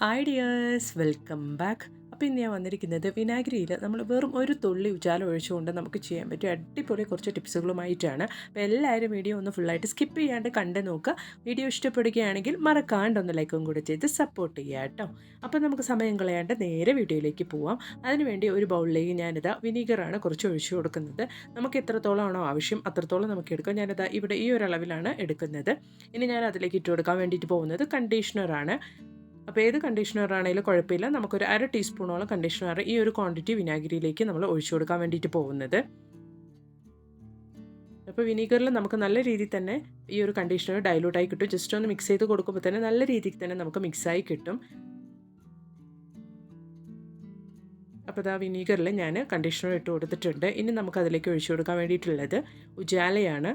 Hi dears welcome back അപ്പോൾ ഇന്ന് ഞാൻ വന്നിരിക്കുന്നത് വിനാഗിരിയിൽ നമ്മൾ വെറും ഒരു തുള്ളി ഉജാല ഒഴിച്ചുകൊണ്ട് നമുക്ക് ചെയ്യാൻ പറ്റും അടിപൊളി കുറച്ച് ടിപ്സുകളുമായിട്ടാണ്. അപ്പോൾ എല്ലാവരും വീഡിയോ ഒന്ന് ഫുള്ളായിട്ട് സ്കിപ്പ് ചെയ്യാണ്ട് കണ്ടു നോക്കുക. വീഡിയോ ഇഷ്ടപ്പെടുകയാണെങ്കിൽ മറക്കാണ്ട് ഒന്ന് ലൈക്കും കൂടെ ചെയ്ത് സപ്പോർട്ട് ചെയ്യുക കേട്ടോ. അപ്പോൾ നമുക്ക് സമയം കളയാണ്ട് നേരെ വീഡിയോയിലേക്ക് പോവാം. അതിനുവേണ്ടി ഒരു ബൗളിലേക്ക് ഞാനിതാ വിനീഗറാണ് കുറച്ച് ഒഴിച്ചു കൊടുക്കുന്നത്. നമുക്ക് എത്രത്തോളമാണോ ആവശ്യം അത്രത്തോളം നമുക്ക് എടുക്കാം. ഞാനിതാ ഇവിടെ ഈ ഒരു അളവിലാണ് എടുക്കുന്നത്. ഇനി ഞാൻ അതിലേക്ക് ഇട്ട് കൊടുക്കാൻ വേണ്ടിയിട്ട് പോകുന്നത് കണ്ടീഷണറാണ് അപ്പോൾ ഏത് കണ്ടീഷണർ ആണെങ്കിലും കുഴപ്പമില്ല. നമുക്കൊരു അര ടീസ്പൂണോളം കണ്ടീഷണർ ഈ ഒരു ക്വാണ്ടിറ്റി വിനാഗിരിയിലേക്ക് നമ്മൾ ഒഴിച്ചു കൊടുക്കാൻ വേണ്ടിയിട്ട് പോകുന്നത്. അപ്പോൾ വിനീഗറിൽ നമുക്ക് നല്ല രീതിയിൽ തന്നെ ഈ ഒരു കണ്ടീഷണർ ഡൈലൂട്ടായി കിട്ടും. ജസ്റ്റ് ഒന്ന് മിക്സ് ചെയ്ത് കൊടുക്കുമ്പോൾ തന്നെ നല്ല രീതിയിൽ തന്നെ നമുക്ക് മിക്സായി കിട്ടും. അപ്പോൾ ഇതാ വിനീഗറിൽ ഞാൻ കണ്ടീഷണർ ഇട്ട് കൊടുത്തിട്ടുണ്ട്. ഇനി നമുക്ക് അതിലേക്ക് ഒഴിച്ചു കൊടുക്കാൻ വേണ്ടിയിട്ടുള്ളത് ഉജാലയാണ്.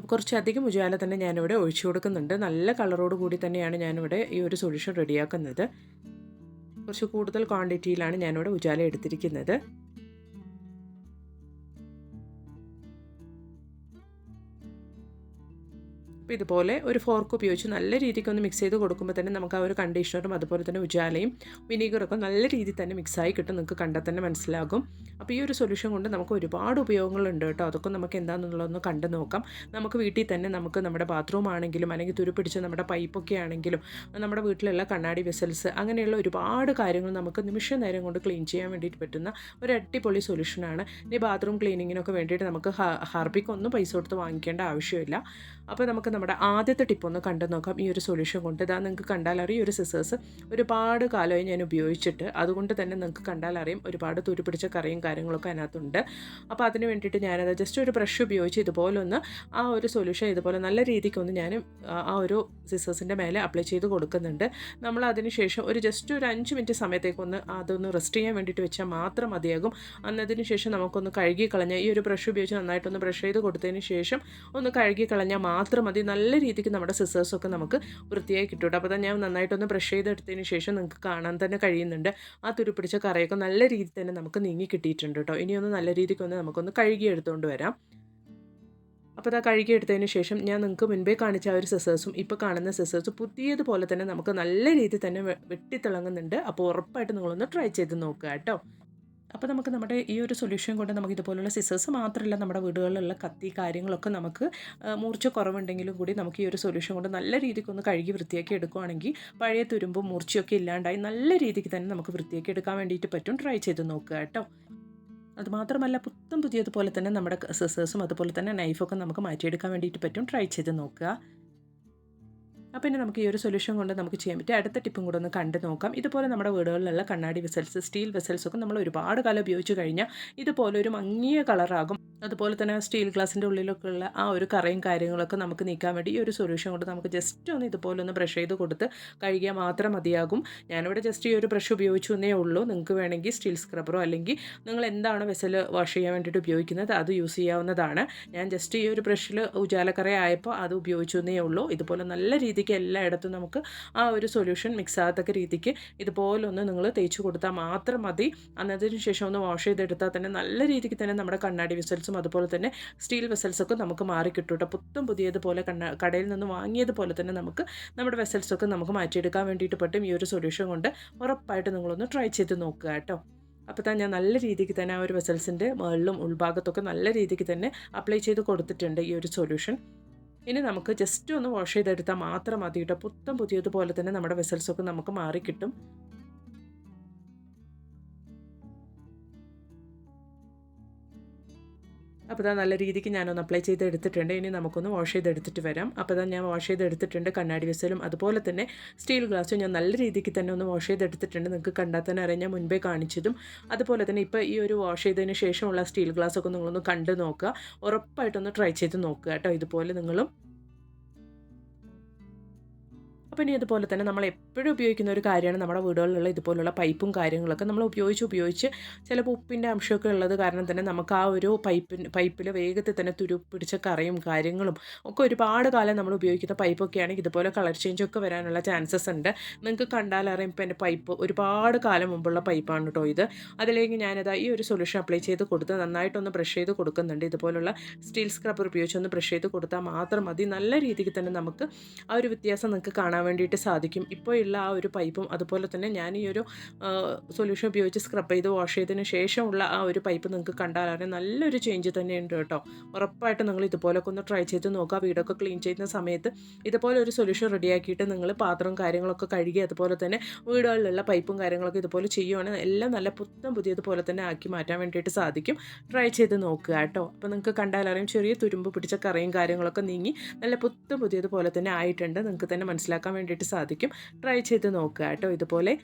കുറച്ചധികം ഉജാല തന്നെ ഞാനിവിടെ ഒഴിച്ചു കൊടുക്കുന്നുണ്ട്. നല്ല കളറോട് കൂടി തന്നെയാണ് ഞാനിവിടെ ഈ ഒരു സൊല്യൂഷൻ റെഡിയാക്കുന്നത് കുറച്ച് കൂടുതൽ ക്വാണ്ടിറ്റിയിലാണ് ഞാനിവിടെ ഉജാല എടുത്തിരിക്കുന്നത്. ഇതുപോലെ ഒരു ഫോർക്ക് ഉപയോഗിച്ച് നല്ല രീതിക്ക് ഒന്ന് മിക്സ് ചെയ്ത് കൊടുക്കുമ്പോൾ തന്നെ നമുക്ക് ആ ഒരു കണ്ടീഷണറും അതുപോലെ തന്നെ ഉജാലയും വിനീഗറൊക്കെ നല്ല രീതിയിൽ തന്നെ മിക്സായി കിട്ടും. നിങ്ങൾക്ക് കണ്ടാൽ തന്നെ മനസ്സിലാകും. അപ്പോൾ ഈ ഒരു സൊല്യൂഷൻ കൊണ്ട് നമുക്ക് ഒരുപാട് ഉപയോഗങ്ങളുണ്ട് കേട്ടോ. അതൊക്കെ നമുക്ക് എന്താണെന്നുള്ളതൊന്ന് കണ്ടു നോക്കാം. നമുക്ക് വീട്ടിൽ തന്നെ നമുക്ക് നമ്മുടെ ബാത്റൂം ആണെങ്കിലും അല്ലെങ്കിൽ തുരുപ്പിടിച്ച് നമ്മുടെ പൈപ്പൊക്കെ ആണെങ്കിലും നമ്മുടെ വീട്ടിലുള്ള കണ്ണാടി വെസൽസ് അങ്ങനെയുള്ള ഒരുപാട് കാര്യങ്ങൾ നമുക്ക് നിമിഷ നേരം കൊണ്ട് ക്ലീൻ ചെയ്യാൻ വേണ്ടിയിട്ട് പറ്റുന്ന ഒരു അടിപൊളി സൊല്യൂഷനാണ് ഇനി ബാത്റൂം ക്ലീനിങ്ങിനൊക്കെ വേണ്ടിയിട്ട് നമുക്ക് ഹാർബിക്ക് ഒന്നും പൈസ കൊടുത്ത് വാങ്ങിക്കേണ്ട ആവശ്യമില്ല. അപ്പോൾ നമുക്ക് നമ്മുടെ ആദ്യത്തെ ടിപ്പ് ഒന്ന് കണ്ടു നോക്കാം. ഈ ഒരു സൊല്യൂഷൻ കൊണ്ട്. ഇതാ നിങ്ങൾക്ക് കണ്ടാൽ അറിയും ഒരു സിസേഴ്സ് ഒരുപാട് കാലമായി ഞാൻ ഉപയോഗിച്ചിട്ട്. അതുകൊണ്ട് തന്നെ നിങ്ങൾക്ക് കണ്ടാൽ അറിയും ഒരുപാട് തുരുപിടിച്ച കറിയും കാര്യങ്ങളൊക്കെ അതിനകത്തുണ്ട്. അപ്പോൾ അതിന് വേണ്ടിയിട്ട് ഞാനത് ജസ്റ്റ് ഒരു ബ്രഷ് ഉപയോഗിച്ച് ഇതുപോലെ ഒന്ന് ആ ഒരു സൊല്യൂഷൻ ഇതുപോലെ നല്ല രീതിക്കൊന്ന് ഞാൻ ആ ഒരു സിസേഴ്സിന്റെ മേലെ അപ്ലൈ ചെയ്ത് കൊടുക്കുന്നുണ്ട്. നമ്മൾ അതിന് ശേഷം ഒരു ജസ്റ്റ് ഒരു അഞ്ച് മിനിറ്റ് സമയത്തേക്കൊന്ന് അതൊന്ന് റെസ്റ്റ് ചെയ്യാൻ വേണ്ടിയിട്ട് വെച്ചാൽ മാത്രം മതിയാകും. അന്നതിന് ശേഷം നമുക്കൊന്ന് കഴുകി കളഞ്ഞാൽ ഈ ഒരു ബ്രഷ് ഉപയോഗിച്ച് നന്നായിട്ടൊന്ന് ബ്രഷ് ചെയ്ത് കൊടുത്തതിന് ശേഷം ഒന്ന് കഴുകി കളഞ്ഞാൽ മാത്രം മതി. നല്ല രീതിക്ക് നമ്മുടെ സിസേഴ്സൊക്കെ നമുക്ക് വൃത്തിയായി കിട്ടും അപ്പോൾ തന്നെ ഞാൻ നന്നായിട്ടൊന്ന് ബ്രഷ് ചെയ്തെടുത്തതിന് ശേഷം നിങ്ങൾക്ക് കാണാൻ തന്നെ കഴിയുന്നുണ്ട്. ആ തുരുപ്പിടിച്ച കറയൊക്കെ നല്ല രീതിയിൽ തന്നെ നമുക്ക് നീങ്ങി കിട്ടിയിട്ടുണ്ട് കേട്ടോ. ഇനിയൊന്ന് നല്ല രീതിക്കൊന്ന് നമുക്കൊന്ന് കഴുകി എടുത്തുകൊണ്ട് വരാം. അപ്പോൾ അത് കഴുകി എടുത്തതിന് ശേഷം ഞാൻ നിങ്ങൾക്ക് മുൻപേ കാണിച്ച ആ ഒരു സിസേഴ്സും ഇപ്പോൾ കാണുന്ന സെസേഴ്സും പുതിയതുപോലെ തന്നെ നമുക്ക് നല്ല രീതിയിൽ തന്നെ വെട്ടിത്തിളങ്ങുന്നുണ്ട്. അപ്പോൾ ഉറപ്പായിട്ട് നിങ്ങളൊന്ന് ട്രൈ ചെയ്ത് നോക്കുക കേട്ടോ. അപ്പോൾ നമുക്ക് നമ്മുടെ ഈ ഒരു സൊല്യൂഷൻ കൊണ്ട് നമുക്ക് ഇതുപോലുള്ള സിസേഴ്സ് മാത്രമല്ല നമ്മുടെ വീടുകളിലുള്ള കത്തി കാര്യങ്ങളൊക്കെ നമുക്ക് മൂർച്ച കുറവുണ്ടെങ്കിലും കൂടി നമുക്ക് ഈ ഒരു സൊല്യൂഷൻ കൊണ്ട് നല്ല രീതിക്ക് ഒന്ന് കഴുകി വൃത്തിയാക്കി എടുക്കുകയാണെങ്കിൽ പഴയ തുരുമ്പും മൂർച്ചയൊക്കെ ഇല്ലാണ്ടായി നല്ല രീതിക്ക് തന്നെ നമുക്ക് വൃത്തിയാക്കി എടുക്കാൻ വേണ്ടിയിട്ട് പറ്റും. ട്രൈ ചെയ്ത് നോക്കുക കേട്ടോ. അതുമാത്രമല്ല പുത്തം പുതിയതുപോലെ തന്നെ നമ്മുടെ സിസേഴ്സും അതുപോലെ തന്നെ നൈഫൊക്കെ നമുക്ക് മാറ്റിയെടുക്കാൻ വേണ്ടിയിട്ട് പറ്റും. ട്രൈ ചെയ്ത് നോക്കുക. അപ്പോൾ പിന്നെ നമുക്ക് ഈ ഒരു സൊല്യൂഷൻ കൊണ്ട് നമുക്ക് ചെയ്യാൻ പറ്റും. അടുത്ത ടിപ്പും കൂടെ ഒന്ന് കണ്ടു നോക്കാം. ഇതുപോലെ നമ്മുടെ വീടുകളിലുള്ള കണ്ണാടി വെസൽസ് സ്റ്റീൽ വെസൽസ് ഒക്കെ നമ്മൾ ഒരുപാട് കാലം ഉപയോഗിച്ച് കഴിഞ്ഞാൽ ഇതുപോലെ ഒരു മങ്ങിയ കളറാകും അതുപോലെ തന്നെ സ്റ്റീൽ ഗ്ലാസിന്റെ ഉള്ളിലൊക്കെ ഉള്ള ആ ഒരു കറയും കാര്യങ്ങളൊക്കെ നമുക്ക് നീക്കാൻ വേണ്ടി ഈ ഒരു സൊല്യൂഷൻ കൊണ്ട് നമുക്ക് ജസ്റ്റ് ഒന്ന് ഇതുപോലെ ഒന്ന് ബ്രഷ് ചെയ്ത് കൊടുത്ത് കഴുകിയാൽ മാത്രം മതിയാകും. ഞാനിവിടെ ജസ്റ്റ് ഈ ഒരു ബ്രഷ് ഉപയോഗിച്ചു എന്നേ ഉള്ളൂ. നിങ്ങൾക്ക് വേണമെങ്കിൽ സ്റ്റീൽ സ്ക്രബറോ അല്ലെങ്കിൽ നിങ്ങൾ എന്താണ് വെസൽ വാഷ് ചെയ്യാൻ വേണ്ടിയിട്ട് ഉപയോഗിക്കുന്നത് അത് യൂസ് ചെയ്യാവുന്നതാണ്. ഞാൻ ജസ്റ്റ് ഈ ഒരു ബ്രഷിൽ ഉജാലക്കറ ആയപ്പോൾ അത് ഉപയോഗിച്ചു എന്നേ ഉള്ളൂ. ഇതുപോലെ നല്ല രീതിക്ക് എല്ലായിടത്തും നമുക്ക് ആ ഒരു സൊല്യൂഷൻ മിക്സ് ആകത്തക്ക രീതിക്ക് ഇതുപോലൊന്ന് നിങ്ങൾ തേച്ച് കൊടുത്താൽ മാത്രം മതി. അന്നതിന് ശേഷം ഒന്ന് വാഷ് ചെയ്തെടുത്താൽ തന്നെ നല്ല രീതിക്ക് തന്നെ നമ്മുടെ കണ്ണാടി വിസൽസും അതുപോലെ തന്നെ സ്റ്റീൽ വെസൽസൊക്കെ നമുക്ക് മാറി കിട്ടും കേട്ടോ. പുത്തും പുതിയതുപോലെ കണ്ണ കടയിൽ നിന്ന് വാങ്ങിയതുപോലെ തന്നെ നമുക്ക് നമ്മുടെ വെസൽസൊക്കെ നമുക്ക് മാറ്റിയെടുക്കാൻ വേണ്ടിയിട്ട് പറ്റും ഈ ഒരു സൊല്യൂഷൻ കൊണ്ട്. ഉറപ്പായിട്ട് നിങ്ങളൊന്ന് ട്രൈ ചെയ്ത് നോക്കുക കേട്ടോ. അപ്പോൾ തന്നെ ഞാൻ നല്ല രീതിക്ക് തന്നെ ആ ഒരു വെസൽസിന്റെ മുകളിലും ഉൾഭാഗത്തൊക്കെ നല്ല രീതിക്ക് തന്നെ അപ്ലൈ ചെയ്ത് കൊടുത്തിട്ടുണ്ട് ഈ ഒരു സൊല്യൂഷൻ ഇനി നമുക്ക് ജസ്റ്റ് ഒന്ന് വാഷ് ചെയ്തെടുത്താൽ മാത്രം മതി കേട്ടോ പുത്തം പുതിയതുപോലെ തന്നെ നമ്മുടെ വെസൽസൊക്കെ നമുക്ക് മാറി അപ്പോൾ ഇതാ നല്ല രീതിക്ക് ഞാനൊന്ന് അപ്ലൈ ചെയ്ത് എടുത്തിട്ടുണ്ട് ഇനി നമുക്കൊന്ന് വാഷ് ചെയ്ത് എടുത്തിട്ട് വരാം. അപ്പോൾ ഇതാ ഞാൻ വാഷ് ചെയ്ത് എടുത്തിട്ടുണ്ട് കണ്ണാടി വെസലും. അതുപോലെ തന്നെ സ്റ്റീൽ ഗ്ലാസ്സും ഞാൻ നല്ല രീതിക്ക് തന്നെ ഒന്ന് വാഷ് ചെയ്ത് എടുത്തിട്ടുണ്ട് നിങ്ങൾക്ക് കണ്ടാൽ തന്നെ അറിയാം ഞാൻ മുൻപേ കാണിച്ചതും. അതുപോലെ തന്നെ ഇപ്പോൾ ഈ ഒരു വാഷ് ചെയ്തതിന് ശേഷമുള്ള സ്റ്റീൽ ഗ്ലാസ്സൊക്കെ നിങ്ങളൊന്ന് കണ്ട് നോക്കുക. ഉറപ്പായിട്ടൊന്ന് ട്രൈ ചെയ്ത് നോക്കുക കേട്ടോ. ഇതുപോലെ നിങ്ങളും ഇനി അതുപോലെ തന്നെ നമ്മൾ എപ്പോഴും ഉപയോഗിക്കുന്ന ഒരു കാര്യമാണ് നമ്മുടെ വീടുകളിലുള്ള ഇതുപോലുള്ള പൈപ്പും കാര്യങ്ങളൊക്കെ നമ്മൾ ഉപയോഗിച്ച് ഉപയോഗിച്ച് ചിലപ്പോൾ ഉപ്പിന്റെ അംശമൊക്കെ ഉള്ളത് കാരണം തന്നെ നമുക്ക് ആ ഒരു പൈപ്പിന് പൈപ്പിൽ വേഗത്തിൽ തന്നെ തുരു പിടിച്ച കറയും കാര്യങ്ങളും ഒക്കെ ഒരുപാട് കാലം നമ്മൾ ഉപയോഗിക്കുന്ന പൈപ്പൊക്കെയാണെങ്കിൽ ഇതുപോലെ കളർ ചേഞ്ച് ഒക്കെ വരാനുള്ള ചാൻസസ് ഉണ്ട്. നിങ്ങൾക്ക് കണ്ടാലറിയാം ഇപ്പം എന്റെ പൈപ്പ് ഒരുപാട് കാലം മുമ്പുള്ള പൈപ്പാണ് കേട്ടോ ഇത്. അതിലേക്ക് ഞാനത് ഈ ഒരു സൊല്യൂഷൻ അപ്ലൈ ചെയ്ത് കൊടുത്ത് നന്നായിട്ടൊന്ന് ബ്രഷ് ചെയ്ത് കൊടുക്കുന്നുണ്ട്. ഇതുപോലുള്ള സ്റ്റീൽ സ്ക്രബ്ബർ ഉപയോഗിച്ച് ഒന്ന് ബ്രഷ് ചെയ്ത് കൊടുത്താൽ മാത്രം മതി. നല്ല രീതിക്ക് തന്നെ നമുക്ക് ആ ഒരു വ്യത്യാസം നിങ്ങൾക്ക് കാണാൻ വേണ്ടിയിട്ട് സാധിക്കും. ഇപ്പോൾ ഉള്ള ആ ഒരു പൈപ്പും അതുപോലെ തന്നെ ഞാൻ ഈ ഒരു സൊല്യൂഷൻ ഉപയോഗിച്ച് സ്ക്രബ് ചെയ്ത് വാഷ് ചെയ്തതിന് ശേഷമുള്ള ആ ഒരു പൈപ്പ് നിങ്ങൾക്ക് കണ്ടാൽ നല്ലൊരു ചേഞ്ച് തന്നെയുണ്ട് കേട്ടോ. ഉറപ്പായിട്ട് നിങ്ങൾ ഇതുപോലൊക്കെ ഒന്ന് ട്രൈ ചെയ്ത് നോക്കുക. വീടൊക്കെ ക്ലീൻ ചെയ്യുന്ന സമയത്ത് ഇതുപോലെ ഒരു സൊല്യൂഷൻ റെഡിയാക്കിയിട്ട് നിങ്ങൾ പാത്രം കാര്യങ്ങളൊക്കെ കഴുകി അതുപോലെ തന്നെ വീടുകളിലുള്ള പൈപ്പും കാര്യങ്ങളൊക്കെ ഇതുപോലെ ചെയ്യുവാണെങ്കിൽ എല്ലാം നല്ല പുത്തം പുതിയതുപോലെ തന്നെ ആക്കി മാറ്റാൻ വേണ്ടിയിട്ട് സാധിക്കും. ട്രൈ ചെയ്ത് നോക്കുക കേട്ടോ. അപ്പോൾ നിങ്ങൾക്ക് കണ്ടാലറിയും ചെറിയ തുരുമ്പ് പിടിച്ച കറിയും കാര്യങ്ങളൊക്കെ നീങ്ങി നല്ല പുത്തം പുതിയതുപോലെ തന്നെ ആയിട്ടുണ്ട്. നിങ്ങൾക്ക് തന്നെ മനസ്സിലാക്കാൻ വേണ്ടിയിട്ട് സാധിക്കും. ട്രൈ ചെയ്ത് നോക്കുക കേട്ടോ ഇതുപോലെ.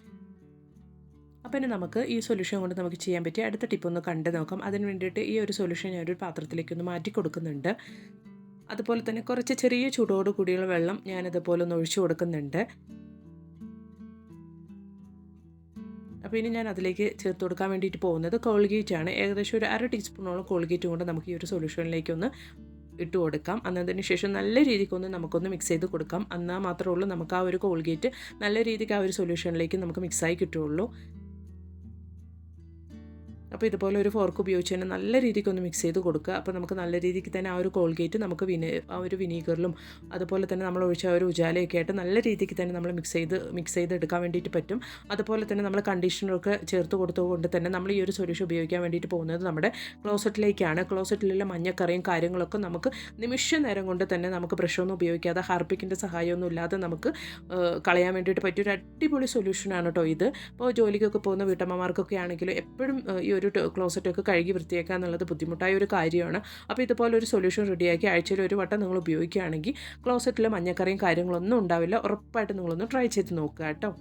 അപ്പം ഇനി നമുക്ക് ഈ സൊല്യൂഷൻ കൊണ്ട് നമുക്ക് ചെയ്യാൻ പറ്റിയ അടുത്ത ടിപ്പ് ഒന്ന് കണ്ട് നോക്കാം. അതിന് വേണ്ടിയിട്ട് ഈ ഒരു സൊല്യൂഷൻ ഞാൻ ഒരു പാത്രത്തിലേക്ക് ഒന്ന് മാറ്റി കൊടുക്കുന്നുണ്ട്. അതുപോലെ തന്നെ കുറച്ച് ചെറിയ ചൂടോട് കൂടിയുള്ള വെള്ളം ഞാനിതുപോലെ ഒന്ന് ഒഴിച്ചു കൊടുക്കുന്നുണ്ട്. അപ്പോൾ ഇനി ഞാൻ അതിലേക്ക് ചേർത്ത് കൊടുക്കാൻ വേണ്ടിയിട്ട് പോകുന്നത് കോൾഗേറ്റ് ആണ്. ഏകദേശം ഒരു അര ടീസ്പൂണോളം കോൾഗേറ്റ് കൊണ്ട് നമുക്ക് ഈ ഒരു സൊല്യൂഷനിലേക്ക് ഒന്ന് ഇട്ട് കൊടുക്കാം. അന്നതിന് ശേഷം നല്ല രീതിക്കൊന്ന് നമുക്കൊന്ന് മിക്സ് ചെയ്ത് കൊടുക്കാം. എന്നാൽ മാത്രമേ ഉള്ളൂ നമുക്ക് ആ ഒരു കോൾഗേറ്റ് നല്ല രീതിക്ക് ആ ഒരു സൊല്യൂഷനിലേക്ക് നമുക്ക് മിക്സായി കിട്ടുള്ളൂ അപ്പോൾ ഇതുപോലെ ഒരു ഫോർക്ക് ഉപയോഗിച്ച് തന്നെ നല്ല രീതിക്ക് ഒന്ന് മിക്സ് ചെയ്ത് കൊടുക്കുക. അപ്പോൾ നമുക്ക് നല്ല രീതിക്ക് തന്നെ ആ ഒരു കോൾഗേറ്റ് നമുക്ക് വിന ആ ഒരു വിനീഗറിലും അതുപോലെ തന്നെ നമ്മൾ ഒഴിച്ച ഒരു ഉജാലയൊക്കെ ആയിട്ട് നല്ല രീതിക്ക് തന്നെ നമ്മൾ മിക്സ് ചെയ്ത് മിക്സ് ചെയ്ത് എടുക്കാൻ വേണ്ടിയിട്ട് പറ്റും. അതുപോലെ തന്നെ നമ്മൾ കണ്ടീഷണറൊക്കെ ചേർത്ത് കൊടുത്തുകൊണ്ട് തന്നെ നമ്മൾ ഈ ഒരു സൊല്യൂഷൻ ഉപയോഗിക്കാൻ വേണ്ടിയിട്ട് പോകുന്നത് നമ്മുടെ ക്ലോസറ്റിലേക്കാണ് ക്ലോസറ്റിലുള്ള മഞ്ഞക്കറിയും കാര്യങ്ങളൊക്കെ നമുക്ക് നിമിഷ നേരം കൊണ്ട് തന്നെ നമുക്ക് ബ്രഷൊന്നും ഉപയോഗിക്കാതെ ഹാർപ്പിക്കിന്റെ സഹായമൊന്നും ഇല്ലാതെ നമുക്ക് കളയാൻ വേണ്ടിയിട്ട് പറ്റിയ ഒരു അടിപൊളി സൊല്യൂഷനാണ് കേട്ടോ ഇത്. ഇപ്പോൾ ജോലിക്കൊക്കെ പോകുന്ന വീട്ടമ്മമാർക്കൊക്കെ ആണെങ്കിലും എപ്പോഴും ഈ ഒരു ക്ലോസറ്റൊക്കെ കഴുകി വൃത്തിയാക്കുക എന്നുള്ളത് ബുദ്ധിമുട്ടായ ഒരു കാര്യമാണ്. അപ്പോൾ ഇതുപോലെ ഒരു സൊല്യൂഷൻ റെഡിയാക്കി ആഴ്ചയിൽ ഒരു വട്ടം നിങ്ങൾ ഉപയോഗിക്കുകയാണെങ്കിൽ ക്ലോസറ്റിൽ മഞ്ഞക്കറിയും കാര്യങ്ങളൊന്നും ഉണ്ടാവില്ല. ഉറപ്പായിട്ട് നിങ്ങളൊന്ന് ട്രൈ ചെയ്ത് നോക്കുക കേട്ടോ.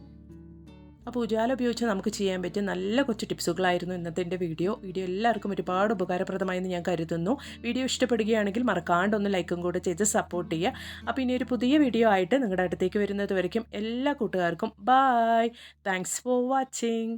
അപ്പോൾ ഉജാല ഉപയോഗിച്ച് നമുക്ക് ചെയ്യാൻ പറ്റിയ നല്ല കൊച്ചു ടിപ്സുകളായിരുന്നു ഇന്നത്തെ എന്റെ വീഡിയോ. വീഡിയോ എല്ലാവർക്കും ഒരുപാട് ഉപകാരപ്രദമായെന്ന് ഞാൻ കരുതുന്നു. വീഡിയോ ഇഷ്ടപ്പെടുകയാണെങ്കിൽ മറക്കാണ്ട് ഒന്ന് ലൈക്കും കൂടെ ചെയ്ത് സപ്പോർട്ട് ചെയ്യുക. അപ്പോൾ ഇനി ഒരു പുതിയ വീഡിയോ ആയിട്ട് നിങ്ങളുടെ അടുത്തേക്ക് വരുന്നത് വരയ്ക്കും. എല്ലാ കൂട്ടുകാർക്കും ബായ് താങ്ക്സ് ഫോർ വാച്ചിങ്